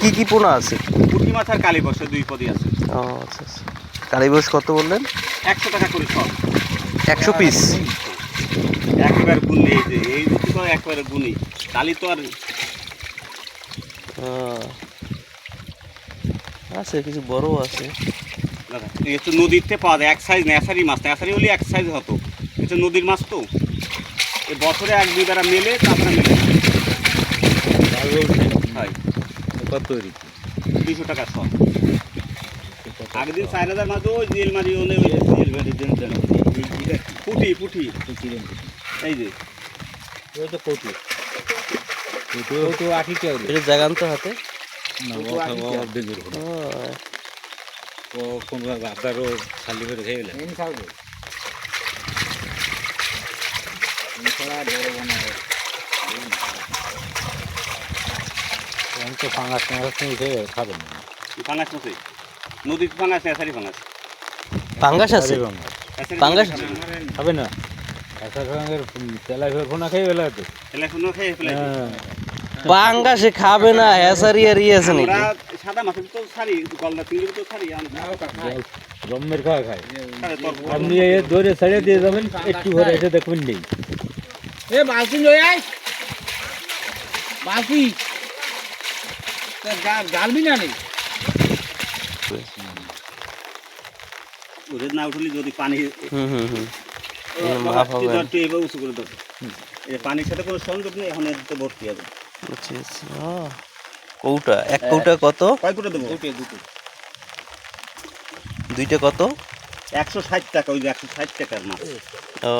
কি কি পোনা আছে? পুঁটি মাছ আর কালী দুই পদই আছে। ও আচ্ছা আচ্ছা। কালীবস কত বললেন? একশো টাকা করে সব। একশো পিস? একবার গুনি এই যে এই দুটো তো একবারে গুনি কালি তো আর আছে কিছু বড় আছে। নদীতে পাওয়া যায় এক সাইজ ন্যাসারি মাছ ন্যাসারি হলে এক সাইজ হতো। এটা নদীর মাছ তো। এই বছরে এক দুই বেড়া মেলে তারপরে মেলে হয়। কত দুশো টাকা সব আগের দিন চার হাজার মাছ ওই জেল মারি ওনে ওই জেল দেন দেন পুঠি পুঠি এই যে। ওই তো কৌতু কৌতু আঠি কে এটা জাগান তো হাতে কোন আদারও খালি করে খেয়ে গেলে। তো ফাঙ্গাস ফাঙ্গাস নিয়ে খাবেন ফাঙাস মাছে নদীর ফাঙাস ন্যাসারি ফাঙাস পাঙ্গাস আছে? ন্যাসারি খাবে না। হ্যাঁ। পাঙ্গাসে খাবে না হ্যাসারি আর ইয়ে আছে নাকি? সাদা মাছের তো ছাড়ি গলদা চিংড়ি তো জম্মের খাওয়া খায়। আপনি এ ধরে ছেড়ে দিয়ে যাবেন একটু ঘরে এসে দেখবেন নেই। এ বালতি লই আয়। বালতি গালবি না নেই না উঠলি যদি পানি উঁচু করে ধর। এই পানির সাথে কোনো সংযোগ নেই এখন এতে ভর্তি হবে। আচ্ছা আচ্ছা। কৌটা এক কৌটা কত? কয় করে দেবো? দুটো দুটো। দুইটা কত? একশো ষাট টাকা ওই যে একশো ষাট টাকার মাছ। ও।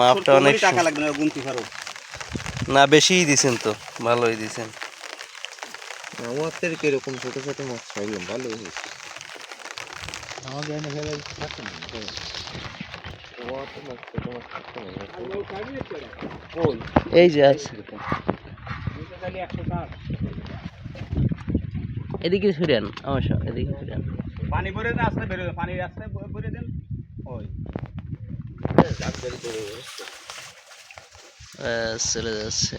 মাপটা অনেক টাকা লাগবে না গুনতে পারো না বেশিই দিছেন তো ভালোই দিছেন। আমাদের কীরকম ছোট ছোট মাছ হয়েছে। এনে ফেলে না ছোট মাছ খাইতে হবে এই যে আছে। এদিকে ফিরেন অবশ্য এদিকে ফিরেন পানি ভরে আসতে বেরোবে পানি আসতে ভরে দেন। ওই। চলে যাচ্ছে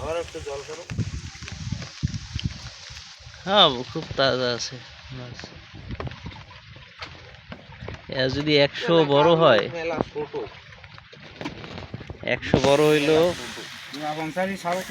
আবার একটু জল করো হ্যাঁ খুব তাজা আছে মাছ যদি একশো বড় হয়। একশো বড় সাড়ে